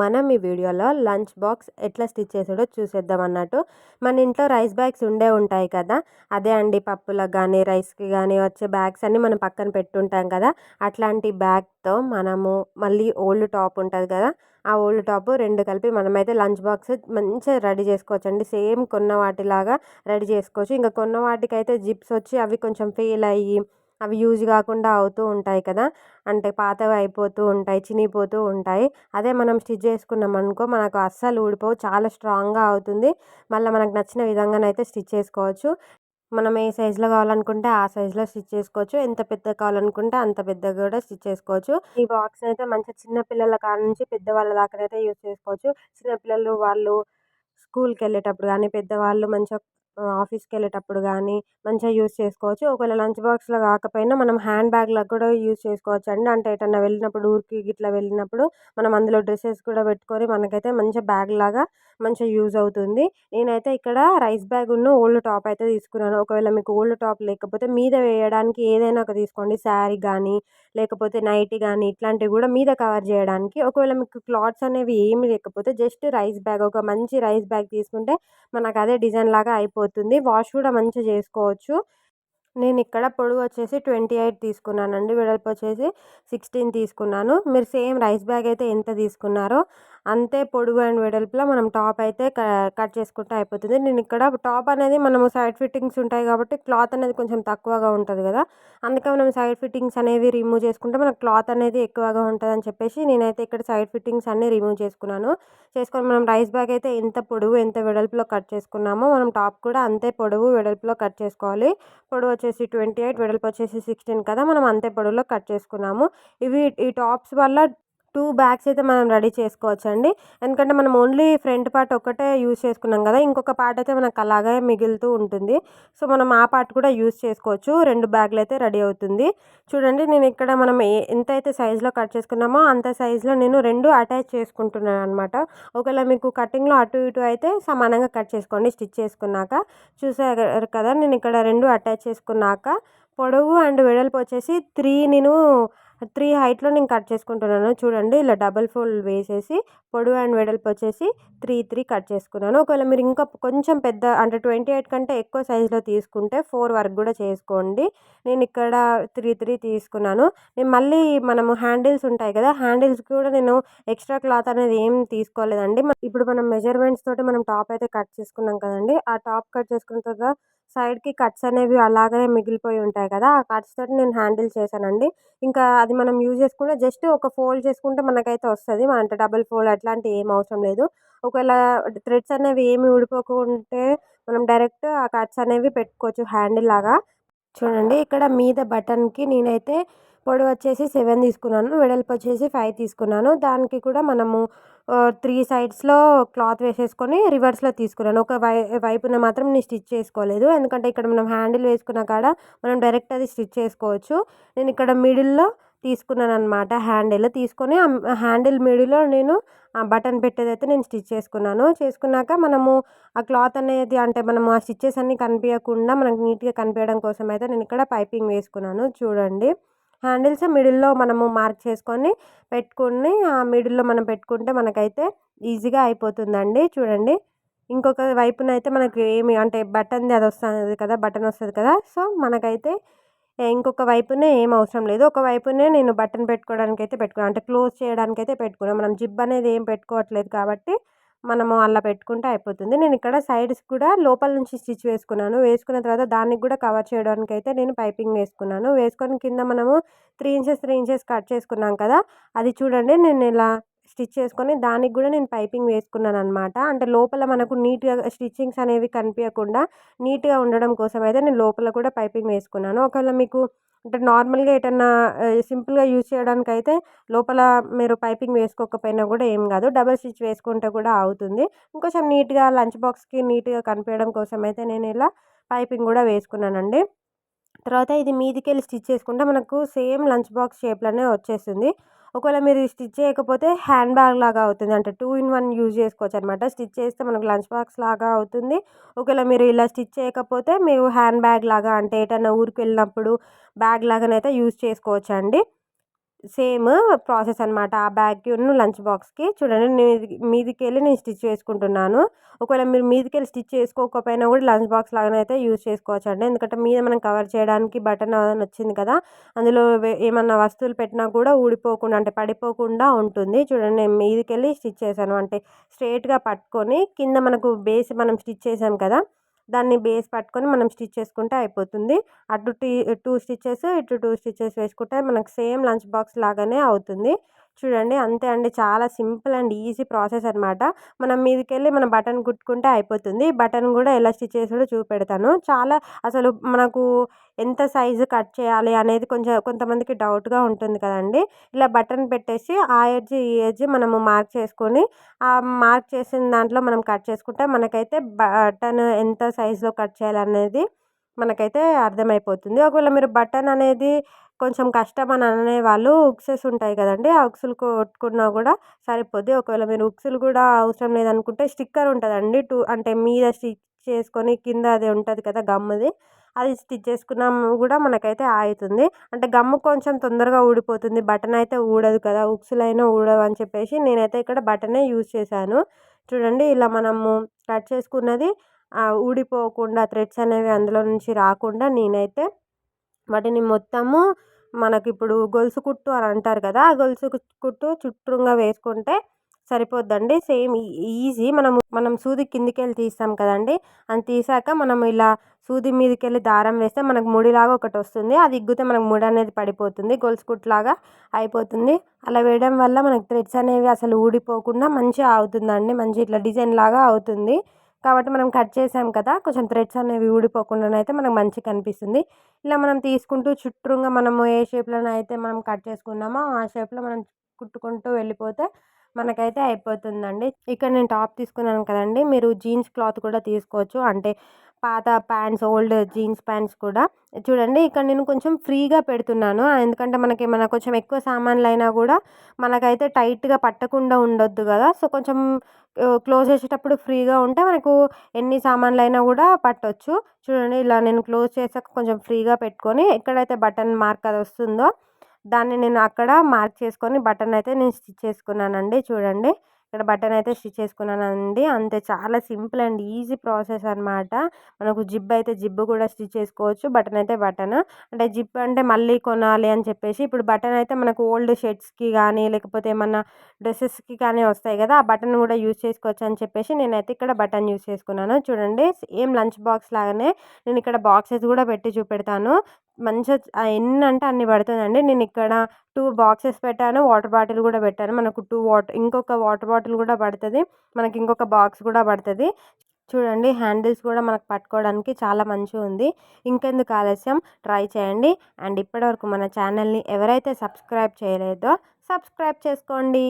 మనం ఈ వీడియోలో లంచ్ బాక్స్ ఎట్లా స్టిచ్ చేసాడో చూసేద్దాం అన్నట్టు. మన ఇంట్లో రైస్ బ్యాగ్స్ ఉండే ఉంటాయి కదా. అదే అండి పప్పులకు కానీ రైస్కి కానీ వచ్చే బ్యాగ్స్ అన్నీ మనం పక్కన పెట్టుంటాం కదా. అట్లాంటి బ్యాగ్తో మనము మళ్ళీ ఓల్డ్ టాప్ ఉంటుంది కదా. ఆ ఓల్డ్ టాప్ రెండు కలిపి మనమైతే లంచ్ బాక్స్ మంచిగా రెడీ చేసుకోవచ్చు అండి సేమ్ కొన్న వాటిలాగా రెడీ చేసుకోవచ్చు. ఇంకా కొన్న వాటికైతే జిప్స్ వచ్చి అవి కొంచెం ఫెయిల్ అయ్యి అవి యూజ్ కాకుండా అవుతూ ఉంటాయి కదా. అంటే పాతవి అయిపోతూ ఉంటాయి చినిగిపోతూ ఉంటాయి. అదే మనం స్టిచ్ చేసుకున్నాం అనుకో మనకు అస్సలు ఊడిపోవు చాలా స్ట్రాంగ్గా అవుతుంది. మళ్ళీ మనకు నచ్చిన విధంగానైతే స్టిచ్ చేసుకోవచ్చు. మనం ఏ సైజులో కావాలనుకుంటే ఆ సైజులో స్టిచ్ చేసుకోవచ్చు. ఎంత పెద్ద కావాలనుకుంటే అంత పెద్దగా కూడా స్టిచ్ చేసుకోవచ్చు. ఈ బాక్స్ అయితే మంచిగా చిన్నపిల్లల కాడ నుంచి పెద్దవాళ్ళ దాకానైతే యూజ్ చేసుకోవచ్చు. చిన్నపిల్లలు వాళ్ళు స్కూల్కి వెళ్ళేటప్పుడు కానీ పెద్దవాళ్ళు మంచిగా ఆఫీస్కి వెళ్ళేటప్పుడు కానీ మంచిగా యూజ్ చేసుకోవచ్చు. ఒకవేళ లంచ్ బాక్స్లో కాకపోయినా మనం హ్యాండ్ బ్యాగ్లో కూడా యూజ్ చేసుకోవచ్చు అండి అంటే ఎటన్నా వెళ్ళినప్పుడు ఊరికి గిట్లా వెళ్ళినప్పుడు మనం అందులో డ్రెస్సెస్ కూడా పెట్టుకొని మనకైతే మంచిగా బ్యాగ్ లాగా మంచిగా యూజ్ అవుతుంది. నేనైతే ఇక్కడ రైస్ బ్యాగ్ ఉన్న ఓల్డ్ టాప్ అయితే తీసుకున్నాను. ఒకవేళ మీకు ఓల్డ్ టాప్ లేకపోతే మీద వేయడానికి ఏదైనా ఒక తీసుకోండి. శారీ కానీ లేకపోతే నైటీ కానీ ఇట్లాంటివి కూడా మీద కవర్ చేయడానికి. ఒకవేళ మీకు క్లాత్స్ అనేవి ఏమి లేకపోతే జస్ట్ రైస్ బ్యాగ్ ఒక మంచి రైస్ బ్యాగ్ తీసుకుంటే మనకు అదే డిజైన్ లాగా అయిపోతుంది. వాష్ కూడా మంచిగా చేసుకోవచ్చు. నేను ఇక్కడ పొడవు వచ్చేసి ట్వంటీ ఎయిట్ తీసుకున్నానండి. వెడల్పు వచ్చేసి సిక్స్టీన్ తీసుకున్నాను. మీరు సేమ్ రైస్ బ్యాగ్ అయితే ఎంత తీసుకున్నారో అంతే పొడుగు అండ్ వెడల్పులో మనం టాప్ అయితే కట్ చేసుకుంటే అయిపోతుంది. నేను ఇక్కడ టాప్ అనేది మనము సైడ్ ఫిట్టింగ్స్ ఉంటాయి కాబట్టి క్లాత్ అనేది కొంచెం తక్కువగా ఉంటుంది కదా. అందుకే మనం సైడ్ ఫిట్టింగ్స్ అనేవి రిమూవ్ చేసుకుంటే మనకు క్లాత్ అనేది ఎక్కువగా ఉంటుంది అని చెప్పేసి నేనైతే ఇక్కడ సైడ్ ఫిట్టింగ్స్ అన్ని రిమూవ్ చేసుకున్నాను. చేసుకొని మనం రైస్ బ్యాగ్ అయితే ఎంత పొడవు ఎంత వెడల్పులో కట్ చేసుకున్నామో మనం టాప్ కూడా అంతే పొడవు వెడల్పులో కట్ చేసుకోవాలి. పొడవు వచ్చేసి ట్వంటీ ఎయిట్ వెడల్పు వచ్చేసి సిక్స్టీన్ కదా మనం అంతే పొడవులో కట్ చేసుకున్నాము. ఇవి ఈ టాప్స్ వల్ల టూ బ్యాగ్స్ అయితే మనం రెడీ చేసుకోవచ్చు అండి ఎందుకంటే మనం ఓన్లీ ఫ్రంట్ పార్ట్ ఒక్కటే యూజ్ చేసుకున్నాం కదా ఇంకొక పార్ట్ అయితే మనకు అలాగే మిగులుతూ ఉంటుంది. సో మనం ఆ పార్ట్ కూడా యూజ్ చేసుకోవచ్చు. రెండు బ్యాగులు అయితే రెడీ అవుతుంది. చూడండి నేను ఇక్కడ మనం ఎంత అయితే సైజులో కట్ చేసుకున్నామో అంత సైజులో నేను రెండు అటాచ్ చేసుకుంటున్నాను అనమాట ఒకవేళ మీకు కటింగ్లో అటు ఇటు అయితే సమానంగా కట్ చేసుకోండి స్టిచ్ చేసుకున్నాక. చూసారు కదా నేను ఇక్కడ రెండు అటాచ్ చేసుకున్నాక పొడవు అండ్ వెడల్పు వచ్చేసి త్రీ నేను త్రీ హైట్లో నేను కట్ చేసుకుంటున్నాను. చూడండి ఇలా డబల్ ఫోల్డ్ వేసేసి పొడవు అండ్ వెడల్పు వచ్చేసి త్రీ త్రీ కట్ చేసుకున్నాను. ఒకవేళ మీరు ఇంకా కొంచెం పెద్ద అంటే ట్వంటీ ఎయిట్ కంటే ఎక్కువ సైజులో తీసుకుంటే ఫోర్ వరకు కూడా చేసుకోండి. నేను ఇక్కడ త్రీ త్రీ తీసుకున్నాను. నేను మళ్ళీ మనము హ్యాండిల్స్ ఉంటాయి కదా హ్యాండిల్స్ కూడా నేను ఎక్స్ట్రా క్లాత్ అనేది ఏం తీసుకోలేదండి. ఇప్పుడు మనం మెజర్మెంట్స్ తోటి మనం టాప్ అయితే కట్ చేసుకున్నాం కదండి ఆ టాప్ కట్ చేసుకున్న తర్వాత సైడ్కి కట్స్ అనేవి అలాగే మిగిలిపోయి ఉంటాయి కదా ఆ కట్స్ తోటి నేను హ్యాండిల్ చేశానండి. ఇంకా అది మనం యూజ్ చేసుకుంటే జస్ట్ ఒక ఫోల్డ్ చేసుకుంటే మనకైతే వస్తుంది. అంటే డబుల్ ఫోల్డ్ అట్లాంటి ఏం అవసరం లేదు. ఒకవేళ థ్రెడ్స్ అనేవి ఏమి ఊడిపోకుంటే మనం డైరెక్ట్ ఆ కట్స్ అనేవి పెట్టుకోవచ్చు హ్యాండిల్ లాగా. చూడండి ఇక్కడ మీద బటన్కి నేనైతే పొడవు వచ్చేసి సెవెన్ తీసుకున్నాను. వెడల్పు వచ్చేసి ఫైవ్ తీసుకున్నాను. దానికి కూడా మనము త్రీ సైడ్స్లో క్లాత్ వేసేసుకొని రివర్స్లో తీసుకున్నాను. ఒక వై వైపున మాత్రం నేను స్టిచ్ చేసుకోలేదు. ఎందుకంటే ఇక్కడ మనం హ్యాండిల్ వేసుకున్న కాడ మనం డైరెక్ట్ అది స్టిచ్ చేసుకోవచ్చు. నేను ఇక్కడ మిడిల్లో తీసుకున్నాను అనమాట హ్యాండిల్ తీసుకొని హ్యాండిల్ మిడిల్లో నేను ఆ బటన్ పెట్టేదైతే నేను స్టిచ్ చేసుకున్నాను. చేసుకున్నాక మనము ఆ క్లాత్ అనేది అంటే మనము ఆ స్టిచ్చెస్ అన్నీ కనిపించకుండా మనకు నీట్గా కనిపించడం కోసం అయితే నేను ఇక్కడ పైపింగ్ వేసుకున్నాను. చూడండి. హ్యాండిల్స్ మిడిల్లో మనము మార్క్ చేసుకొని పెట్టుకుని ఆ మిడిల్లో మనం పెట్టుకుంటే మనకైతే ఈజీగా అయిపోతుందండి. చూడండి. ఇంకొక వైపున అయితే మనకి ఏమి అంటే బటన్ది అది వస్తుంది కదా బటన్ వస్తుంది కదా. సో మనకైతే ఇంకొక వైపునే ఏం అవసరం లేదు. ఒక వైపునే నేను బటన్ పెట్టుకోవడానికి అయితే పెట్టుకున్నాను అంటే క్లోజ్ చేయడానికి అయితే పెట్టుకున్నాను మనం జిబ్ అనేది ఏం పెట్టుకోవట్లేదు కాబట్టి మనము అలా పెట్టుకుంటే అయిపోతుంది. నేను ఇక్కడ సైడ్స్ కూడా లోపల నుంచి స్టిచ్ వేసుకున్నాను. వేసుకున్న తర్వాత దానికి కూడా కవర్ చేయడానికి అయితే నేను పైపింగ్ వేసుకున్నాను. వేసుకొని కింద మనము three inches three inches cut చేసుకున్నాం కదా. అది చూడండి నేను ఇలా స్టిచ్ చేసుకొని దానికి కూడా నేను పైపింగ్ వేసుకున్నాను అనమాట అంటే లోపల మనకు నీట్గా స్టిచ్చింగ్స్ అనేవి కనిపించకుండా నీట్గా ఉండడం కోసం అయితే నేను లోపల కూడా పైపింగ్ వేసుకున్నాను. ఒకవేళ మీకు అంటే నార్మల్గా ఏటన్నా సింపుల్గా యూజ్ చేయడానికి అయితే లోపల మీరు పైపింగ్ వేసుకోకపోయినా కూడా ఏం కాదు. డబల్ స్టిచ్ వేసుకుంటే కూడా అవుతుంది. ఇంకొంచెం నీట్గా లంచ్ బాక్స్కి నీట్గా కనిపించడం కోసం అయితే నేను ఇలా పైపింగ్ కూడా వేసుకున్నానండి. తర్వాత ఇది మీదికి వెళ్ళి స్టిచ్ చేసుకుంటే మనకు సేమ్ లంచ్ బాక్స్ షేప్లోనే వచ్చేస్తుంది. ఒకవేళ మీరు స్టిచ్ చేయకపోతే హ్యాండ్ బ్యాగ్ లాగా అవుతుంది. అంటే టూ ఇన్ వన్ యూజ్ చేసుకోవచ్చు అనమాట స్టిచ్ చేస్తే మనకు లంచ్ బాక్స్ లాగా అవుతుంది. ఒకవేళ మీరు ఇలా స్టిచ్ చేయకపోతే మీరు హ్యాండ్ బ్యాగ్ లాగా అంటే ఎటన్నా ఊరికి వెళ్ళినప్పుడు బ్యాగ్ లాగానైతే యూజ్ చేసుకోవచ్చు అండి సేమ్ ప్రాసెస్ అనమాట ఆ బ్యాగ్ను లంచ్ బాక్స్కి చూడండి నేను మీదికి వెళ్ళి నేను స్టిచ్ చేసుకుంటున్నాను. ఒకవేళ మీరు మీదికి వెళ్ళి స్టిచ్ చేసుకోకపోయినా కూడా లంచ్ బాక్స్ లాగానే అయితే యూజ్ చేసుకోవచ్చు అండి ఎందుకంటే మీద మనం కవర్ చేయడానికి బటన్ వచ్చింది కదా అందులో ఏమన్నా వస్తువులు పెట్టినా కూడా ఊడిపోకుండా అంటే పడిపోకుండా ఉంటుంది. చూడండి నేను మీదికి వెళ్ళి స్టిచ్ చేశాను. అంటే స్ట్రైట్గా పట్టుకొని కింద మనకు బేస్ మనం స్టిచ్ చేసాం కదా దాన్ని బేస్ పట్టుకొని మనం స్టిచ్ చేసుకుంటే అయిపోతుంది. అటు టీ టూ స్టిచ్చెస్ ఇటు టూ స్టిచ్చెస్ వేసుకుంటే మనకు సేమ్ లంచ్ బాక్స్ లాగానే అవుతుంది. చూడండి. అంతే అండి. చాలా సింపుల్ అండ్ ఈజీ ప్రాసెస్ అనమాట మనం మీదకి వెళ్ళి మన బటన్ కుట్టుకుంటే అయిపోతుంది. బటన్ కూడా ఎలా స్టిచ్ చేసాడో చూపెడతాను. చాలా అసలు మనకు ఎంత సైజు కట్ చేయాలి అనేది కొంచెం కొంతమందికి డౌట్గా ఉంటుంది కదండి. ఇలా బటన్ పెట్టేసి ఆ ఎడ్జ్ ఈ ఎడ్జ్ మనము మార్క్ చేసుకొని ఆ మార్క్ చేసిన దాంట్లో మనం కట్ చేసుకుంటే మనకైతే బటన్ ఎంత సైజులో కట్ చేయాలనేది మనకైతే అర్థమైపోతుంది. ఒకవేళ మీరు బటన్ అనేది కొంచెం కష్టం అని అనే వాళ్ళు ఉక్సెస్ ఉంటాయి కదండి. ఆ ఉక్సులు కొట్టుకున్నా కూడా సరిపోద్ది. ఒకవేళ మీరు ఉక్సులు కూడా అవసరం లేదనుకుంటే స్టిక్కర్ ఉంటుందండి. టూ అంటే మీద స్టిచ్ చేసుకొని కింద అది ఉంటుంది కదా గమ్ముది. అది స్టిచ్ చేసుకున్నాం కూడా మనకైతే అవుతుంది అంటే గమ్ము కొంచెం తొందరగా ఊడిపోతుంది. బటన్ అయితే ఊడదు కదా. ఉక్సులు అయినా ఊడవు అని చెప్పేసి నేనైతే ఇక్కడ బటనే యూజ్ చేశాను. చూడండి ఇలా మనము కట్ చేసుకున్నది ఊడిపోకుండా థ్రెడ్స్ అనేవి అందులో నుంచి రాకుండా నేనైతే వాటిని మొత్తము మనకి ఇప్పుడు గొలుసు కుట్టు అని అంటారు కదా ఆ గొలుసు కుట్టు చుట్టూరుగా వేసుకుంటే సరిపోద్దండి. సేమ్ ఈజీ మనము మనం సూది కిందికి వెళ్ళి తీస్తాం కదండి. అది తీసాక మనం ఇలా సూది మీదకి వెళ్ళి దారం వేస్తే మనకు ముడిలాగా ఒకటి వస్తుంది. అది ఇగ్గితే మనకు ముడి అనేది పడిపోతుంది. గొలుసు కుట్లాగా అయిపోతుంది. అలా వేయడం వల్ల మనకు థ్రెడ్స్ అనేవి అసలు ఊడిపోకుండా మంచిగా అవుతుందండి. మంచి ఇట్లా డిజైన్ లాగా అవుతుంది. కాబట్టి మనం కట్ చేసాం కదా కొంచెం థ్రెడ్స్ అనేవి ఊడిపోకుండా అయితే మనకు మంచిగా కనిపిస్తుంది. ఇలా మనం తీసుకుంటూ చుట్టూగా మనము ఏ షేప్లో అయితే మనం కట్ చేసుకున్నామో ఆ షేప్లో మనం కుట్టుకుంటూ వెళ్ళిపోతే మనకైతే అయిపోతుందండి. ఇక్కడ నేను టాప్ తీసుకున్నాను కదండి. మీరు జీన్స్ క్లాత్ కూడా తీసుకోవచ్చు. అంటే పాత ప్యాంట్స్ ఓల్డ్ జీన్స్ ప్యాంట్స్ కూడా. చూడండి ఇక్కడ నేను కొంచెం ఫ్రీగా పెడుతున్నాను. ఎందుకంటే మనకి ఏమైనా కొంచెం ఎక్కువ సామాన్లు అయినా కూడా మనకైతే టైట్గా పట్టకుండా ఉండొద్దు కదా. సో కొంచెం క్లోజ్ చేసేటప్పుడు ఫ్రీగా ఉంటే మనకు ఎన్ని సామాన్లు అయినా కూడా పట్టవచ్చు చూడండి ఇలా నేను క్లోజ్ చేసాక కొంచెం ఫ్రీగా పెట్టుకొని ఎక్కడైతే బటన్ మార్క్ అది వస్తుందో దాన్ని నేను అక్కడ మార్క్ చేసుకొని బటన్ అయితే నేను స్టిచ్ చేసుకున్నానండి. చూడండి. ఇక్కడ బటన్ అయితే స్టిచ్ చేసుకున్నానండి. అంతే చాలా సింపుల్ అండ్ ఈజీ ప్రాసెస్ అనమాట మనకు జిబ్ అయితే జిబ్ కూడా స్టిచ్ చేసుకోవచ్చు. బటన్ అయితే బటన్. అంటే జిబ్ అంటే మళ్ళీ కొనాలి అని చెప్పేసి ఇప్పుడు బటన్ అయితే మనకు ఓల్డ్ షర్ట్స్కి కానీ లేకపోతే ఏమన్నా డ్రెస్సెస్కి కానీ వస్తాయి కదా ఆ బటన్ కూడా యూజ్ చేసుకోవచ్చు అని చెప్పేసి నేనైతే ఇక్కడ బటన్ యూజ్ చేసుకున్నాను. చూడండి. ఏం లంచ్ బాక్స్ లాగానే నేను ఇక్కడ బాక్సెస్ కూడా పెట్టి చూపెడతాను. మంచిగా ఎన్ని అంటే అన్ని పడుతుందండి. నేను ఇక్కడ టూ బాక్సెస్ పెట్టాను వాటర్ బాటిల్ కూడా పెట్టాను. మనకు టూ వాటర్ ఇంకొక వాటర్ బాటిల్ కూడా పడుతుంది. మనకి ఇంకొక బాక్స్ కూడా పడుతుంది. చూడండి హ్యాండిల్స్ కూడా మనకు పట్టుకోవడానికి చాలా మంచిగా ఉంది. ఇంకెందుకు ఆలస్యం? ట్రై చేయండి. అండ్ ఇప్పటివరకు మన ఛానల్ని ఎవరైతే సబ్స్క్రైబ్ చేయలేదో సబ్స్క్రైబ్ చేసుకోండి.